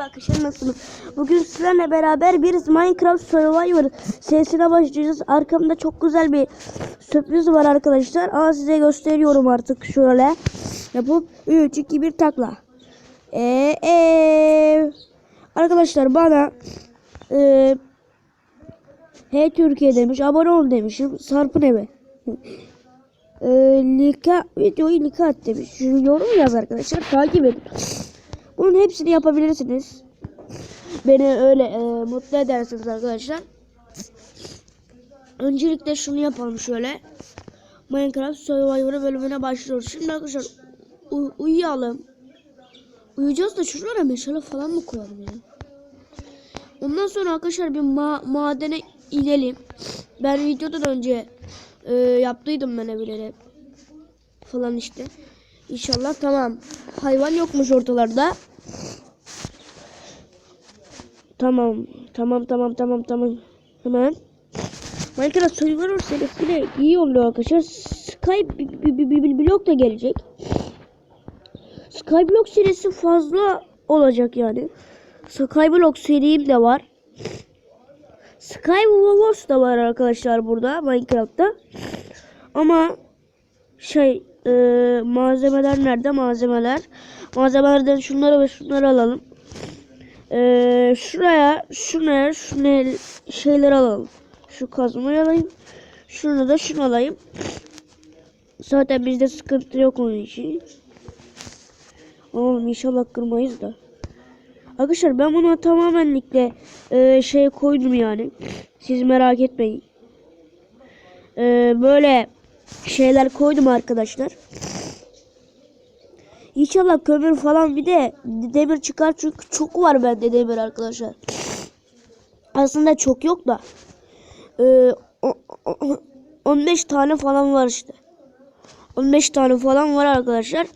Merhaba arkadaşlar nasılsınız? Bugün sizlerle beraber bir Minecraft Survivor serisine başlayacağız. Arkamda çok güzel bir sürpriz var arkadaşlar. Ama size gösteriyorum artık şöyle. Yapıp 3 2 1 takla. Eee ee, arkadaşlar bana ee, Hey Türkiye demiş. Abone ol demişim. Sarpın evi. Ee, lika videoyu lika at demiş. Yorum yaz arkadaşlar. Takip edin. Bunun hepsini yapabilirsiniz. Beni öyle e, mutlu edersiniz arkadaşlar. Öncelikle şunu yapalım şöyle. Minecraft Survivor bölümüne başlıyoruz. Şimdi arkadaşlar u- uyuyalım. Uyuyacağız da şuralara meşale falan mı koyalım ya? Ondan sonra arkadaşlar bir ma- madene inelim. Ben videodan önce e, yaptıydım ben evleri falan işte. İnşallah tamam. Hayvan yokmuş ortalarda. Tamam. Tamam tamam tamam tamam. Hemen. Minecraft Survivor serisiyle iyi oluyor arkadaşlar. Skype blok da gelecek. Skyblock serisi fazla olacak yani. Skyblock serim de var. Skywars da var arkadaşlar burada Minecraft'ta. Ama şey e, malzemeler nerede malzemeler? Malzemelerden şunları ve şunları alalım. E, şuraya şunları şunu şeyler alalım. Şu kazmayı alayım. Şunu da şunu alayım. Zaten bizde sıkıntı yok onun için. Oğlum inşallah kırmayız da. Arkadaşlar ben buna tamamenlikle e, şey koydum yani. Siz merak etmeyin. E, böyle şeyler koydum arkadaşlar. İnşallah kömür falan bir de demir çıkar çünkü çok var bende demir arkadaşlar. Aslında çok yok da. E, o- 15 tane falan var işte. 15 tane falan var arkadaşlar.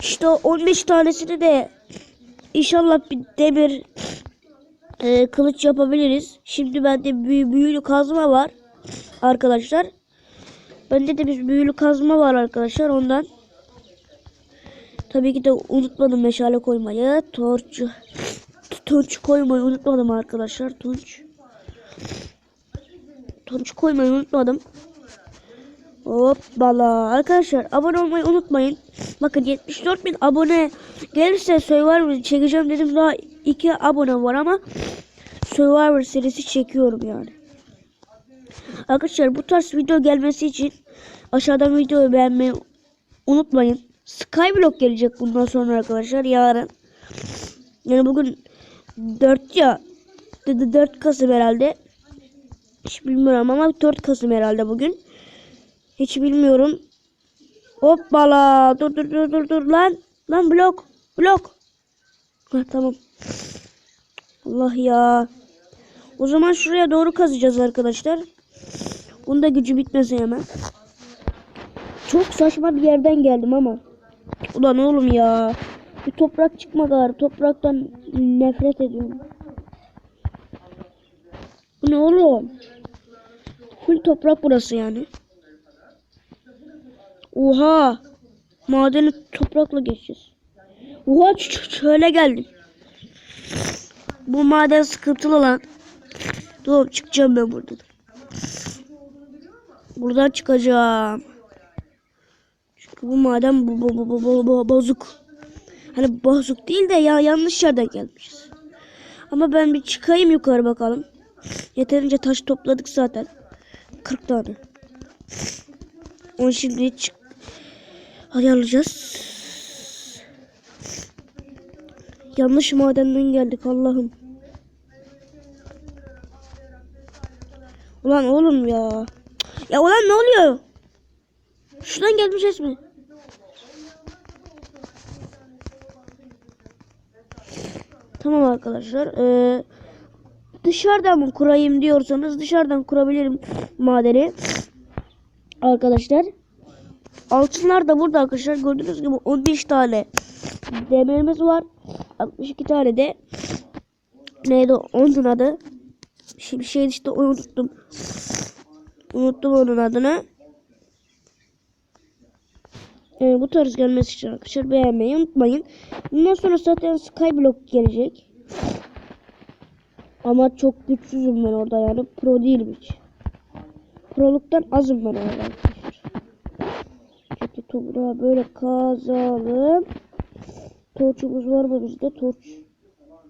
İşte o 15 tanesini de inşallah bir demir e, kılıç yapabiliriz. Şimdi bende büyü, büyülü kazma var arkadaşlar. Bende de bir büyülü kazma var arkadaşlar ondan. Tabii ki de unutmadım meşale koymayı. Torç. Tunç koymayı unutmadım arkadaşlar. Tunç. Tunç koymayı unutmadım. Hoppala. Arkadaşlar abone olmayı unutmayın. Bakın 74 bin abone gelirse Survivor çekeceğim dedim. Daha 2 abone var ama Survivor serisi çekiyorum yani. Arkadaşlar bu tarz video gelmesi için aşağıdan videoyu beğenmeyi unutmayın. Skyblock gelecek bundan sonra arkadaşlar yarın. Yani bugün 4 ya 4 Kasım herhalde. Hiç bilmiyorum ama 4 Kasım herhalde bugün. Hiç bilmiyorum. Hoppala. Dur dur dur dur dur lan. Lan blok. Blok. Heh, tamam. Allah ya. O zaman şuraya doğru kazacağız arkadaşlar. Bunda gücü bitmesin hemen. Çok saçma bir yerden geldim ama. Ulan oğlum ya. Bir toprak çıkma gari. Topraktan nefret ediyorum. Bu ne oğlum? Full toprak burası yani. Oha. Madeni toprakla geçeceğiz. Oha şöyle geldim. Bu maden sıkıntılı lan. Dur çıkacağım ben buradan. Buradan çıkacağım. Bu maden bu, bu, bu, bu, bu, bu- bozuk. Hani bozuk değil de ya yanlış yerden gelmişiz. Ama ben bir çıkayım yukarı bakalım. Yeterince taş topladık zaten. 40 tane. Onu şimdi çık ayarlayacağız. Yanlış madenden geldik Allah'ım. Ulan oğlum ya. Ya ulan ne oluyor? Şuradan gelmişiz mi? Tamam arkadaşlar. Ee, dışarıdan mı kurayım diyorsanız dışarıdan kurabilirim madeni. Arkadaşlar. Altınlar da burada arkadaşlar. Gördüğünüz gibi 15 tane demirimiz var. 62 tane de neydi onun adı? Bir şey işte unuttum. Unuttum onun adını. Ee, bu tarz gelmesi için arkadaşlar beğenmeyi unutmayın. Bundan sonra zaten Skyblock gelecek. Ama çok güçsüzüm ben orada yani. Pro değilim hiç. Proluktan azım ben orada arkadaşlar. Şimdi toprağı böyle kazalım. Torçumuz var mı bizde? Torç.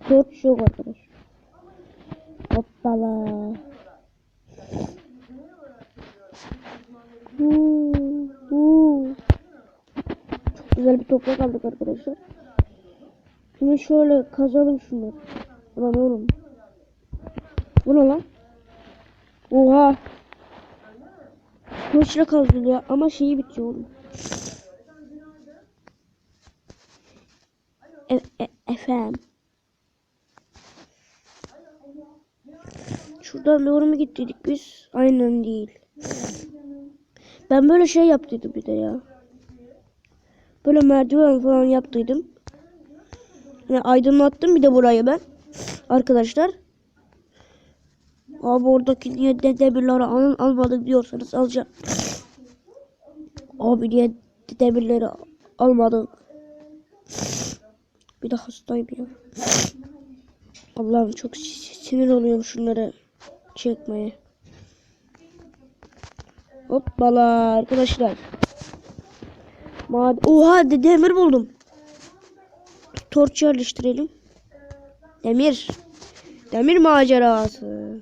Torç yok arkadaş. Hoppala. Huu, huu. Güzel bir toprak aldık arkadaşlar. Şimdi şöyle kazalım şunları. Ulan oğlum. Bu ne lan? Oha. Kılıçla kazılıyor ama şeyi bitiyor oğlum. E, e, efendim. Şuradan doğru mu gittiydik biz? Aynen değil. Ben böyle şey yaptıydım bir de ya. Böyle merdiven falan yaptıydım. Yani aydınlattım bir de burayı ben. Arkadaşlar. Abi oradaki niye de demirleri al, almadık diyorsanız alacağım. Abi niye de demirleri almadık. Bir de hastayım ya. Allah'ım çok si- sinir oluyorum şunları çekmeye. Hoppala arkadaşlar. Mad Oha de demir buldum. Torç yerleştirelim. Demir. Demir macerası.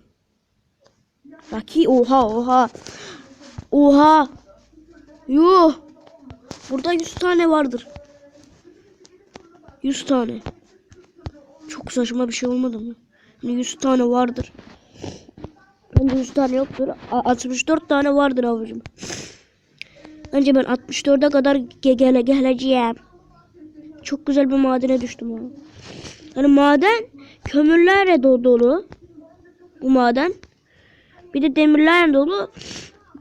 Baki oha oha. Oha. Yuh. Burada 100 tane vardır. 100 tane. Çok saçma bir şey olmadı mı? Hani 100 tane vardır. Bence 100 tane yoktur. A- 64 tane vardır abicim. Önce ben 64'e kadar ge- gele geleceğim. Çok güzel bir madene düştüm abi. Yani maden kömürlerle do- dolu. Bu maden. Bir de demirlerle dolu.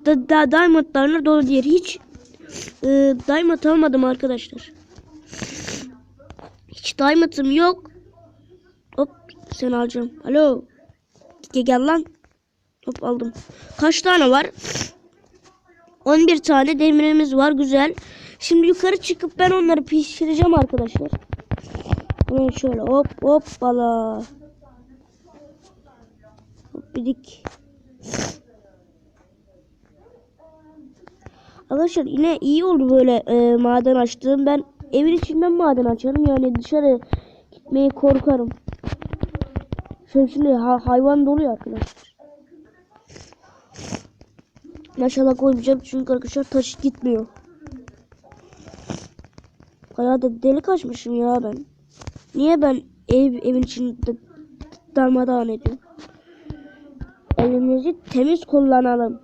Da, da diamondlarla dolu diğer. Hiç e, diamond almadım arkadaşlar. Hiç diamond'ım yok. Hop sen alacağım. Alo. Gel lan. Hop aldım. Kaç tane var? 11 tane demirimiz var. Güzel. Şimdi yukarı çıkıp ben onları pişireceğim arkadaşlar. Hemen şöyle hop hop bala. Hop. Arkadaşlar yine iyi oldu böyle e, maden açtığım. Ben evin içinden maden açarım. Yani dışarı gitmeye korkarım. Şimdi, şimdi ha- hayvan doluyor arkadaşlar. Maşallah koymayacağım çünkü arkadaşlar taş gitmiyor. Bayağı da delik açmışım ya ben. Niye ben ev evin içinde darmadağın ediyorum? Evimizi temiz kullanalım.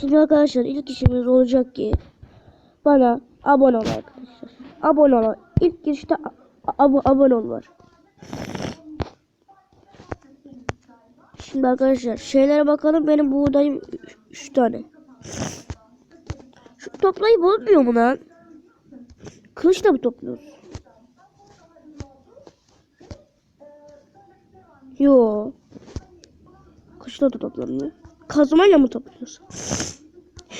Şimdi arkadaşlar ilk işimiz olacak ki bana abone ol arkadaşlar. Abone ol. İlk girişte ab- abone ol var. Şimdi arkadaşlar şeylere bakalım. Benim buğdayım 3 tane. Şu toplayıp olmuyor mu lan? Kılıçla mı topluyoruz? Yo. Kılıçla da toplanmıyor. Kazmayla mı topluyoruz?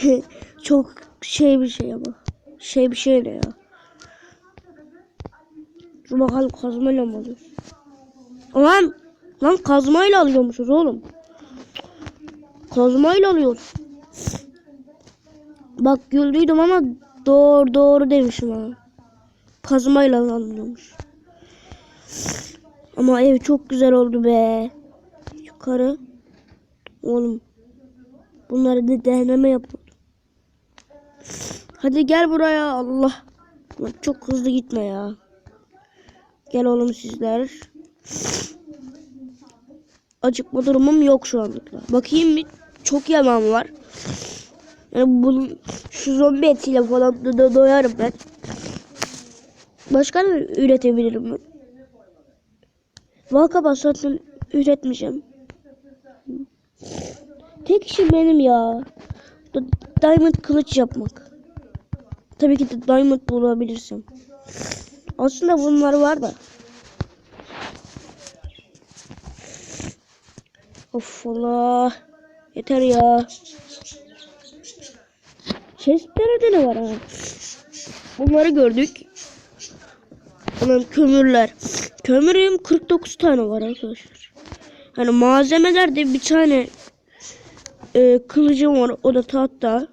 Çok şey bir şey ama. Şey bir şey ne ya? Dur bakalım kazmayla mı alıyoruz? Lan, lan kazmayla alıyormuşuz oğlum. Kazmayla alıyoruz. Bak güldüydüm ama doğru doğru demişim ha. Kazmayla alınıyormuş. Ama ev çok güzel oldu be. Yukarı. Oğlum. Bunları da deneme yapalım. Hadi gel buraya Allah. Çok hızlı gitme ya. Gel oğlum sizler. Acıkma durumum yok şu anlıkla. Bakayım bir çok yemem var. Yani bunun şu zombi etiyle falan do- do- doyarım ben. Başka ne üretebilirim ben? Valkaba zaten üretmeyeceğim. Tek işim benim ya. Diamond kılıç yapmak. Tabii ki de diamond bulabilirsem. Aslında bunlar var da. Of Allah. Yeter ya. Chestlerde ne var ha? Bunları gördük. Ulan kömürler. Kömürüm 49 tane var arkadaşlar. Hani malzemelerde bir tane e, kılıcım var. O da tahta.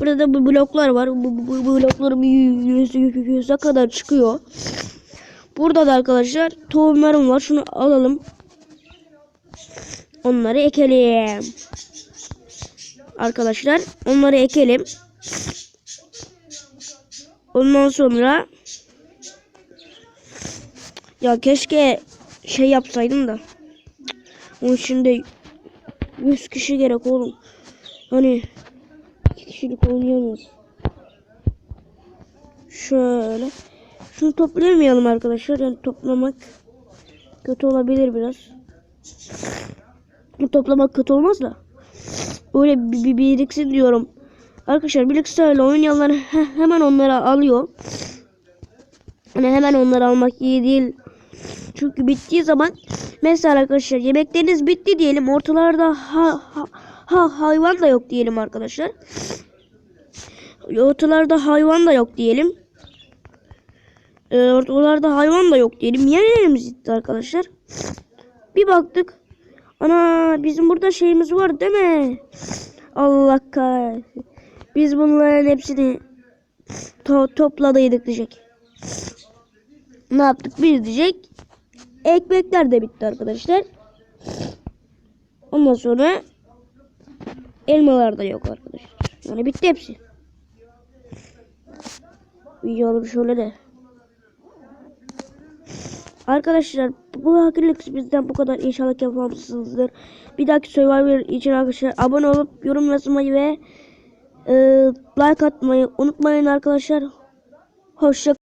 Burada da bu bloklar var. Bu, bu, bu blokların yüzü yüze kadar çıkıyor. Burada da arkadaşlar tohumlarım var. Şunu alalım. Onları ekelim. Arkadaşlar onları ekelim. Ondan sonra ya keşke şey yapsaydım da. Onun için de 100 kişi gerek oğlum. Hani kişilik oynayamıyoruz. Şöyle. Şunu toplayamayalım arkadaşlar. Yani toplamak kötü olabilir biraz. Toplamak kötü olmaz da. Böyle bir, bir biriksin diyorum. Arkadaşlar bilgisayarla oynayanlar he- hemen onları alıyor. Hani hemen onları almak iyi değil. Çünkü bittiği zaman mesela arkadaşlar yemekleriniz bitti diyelim. Ortalarda ha, ha, ha- hayvan da yok diyelim arkadaşlar. Ortalarda hayvan da yok diyelim. Ee, ortalarda hayvan da yok diyelim. Yerlerimiz gitti arkadaşlar. Bir baktık. Ana bizim burada şeyimiz var değil mi? Allah kahretsin. Biz bunların hepsini to topladıydık diyecek. Ne yaptık biz diyecek. Ekmekler de bitti arkadaşlar. Ondan sonra elmalar da yok arkadaşlar. Yani bitti hepsi. Yiyelim şöyle de. Arkadaşlar bu hakirlik bizden bu kadar inşallah yapmamışsınızdır. Bir dahaki Survivor için arkadaşlar abone olup yorum yazmayı ve e, like atmayı unutmayın arkadaşlar. Hoşça